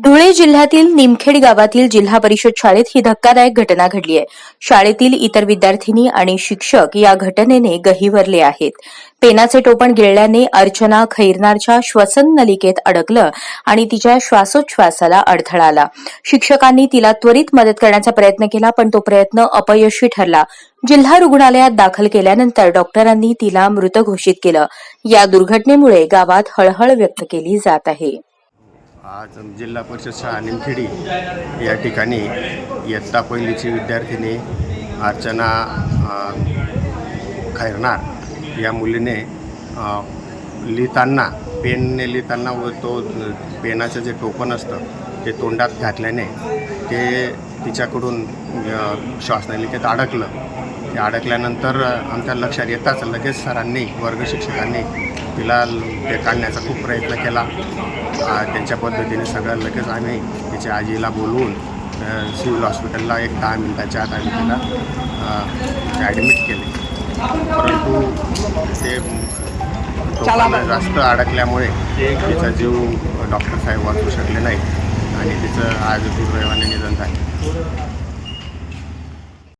धुळे जिल्ह्यातील निमखेड गावातील जिल्हा परिषद शाळेत ही धक्कादायक घटना घडली आहे. शाळेतील इतर विद्यार्थिनी आणि शिक्षक या घटनेने गहिवरले आहेत. पेनाचे टोपण गिळल्याने अर्चना खैरनारच्या श्वसन नलिकेत अडकलं आणि तिच्या श्वासोच्छ्वासाला अडथळा आला. शिक्षकांनी तिला त्वरित मदत करण्याचा प्रयत्न केला पण तो प्रयत्न अपयशी ठरला. जिल्हा रुग्णालयात दाखल केल्यानंतर डॉक्टरांनी तिला मृत घोषित केलं. या दुर्घटनेमुळे गावात हळहळ व्यक्त केली जात आहे. आज जिल्हा परिषद शाळा निमखेडी या ठिकाणी इयत्ता पहिलीची विद्यार्थिनी अर्चना अ, खैरनार या मुलीने लिहिताना पेनने लिहिताना व तो पेनाचं जे टोपण असतं ते तोंडात घातल्याने ते तिच्याकडून श्वासनलिकेत अडकलं. ते अडकल्यानंतर आमच्या लक्षात येताच लगेच सरांनी वर्ग शिक्षकांनी तिला ते काढण्याचा खूप प्रयत्न केला. त्यांच्या पद्धतीने सगळं लगेच आम्ही तिच्या आजीला बोलवून सिव्हिल हॉस्पिटलला एक दहा मिनिटाच्या आत आम्ही तिला ॲडमिट केले. परंतु ते जास्त अडकल्यामुळे तिचा जीव डॉक्टर साहेब वाचू शकले नाही आणि तिचं आज दुर्दैवाने निधन झाले.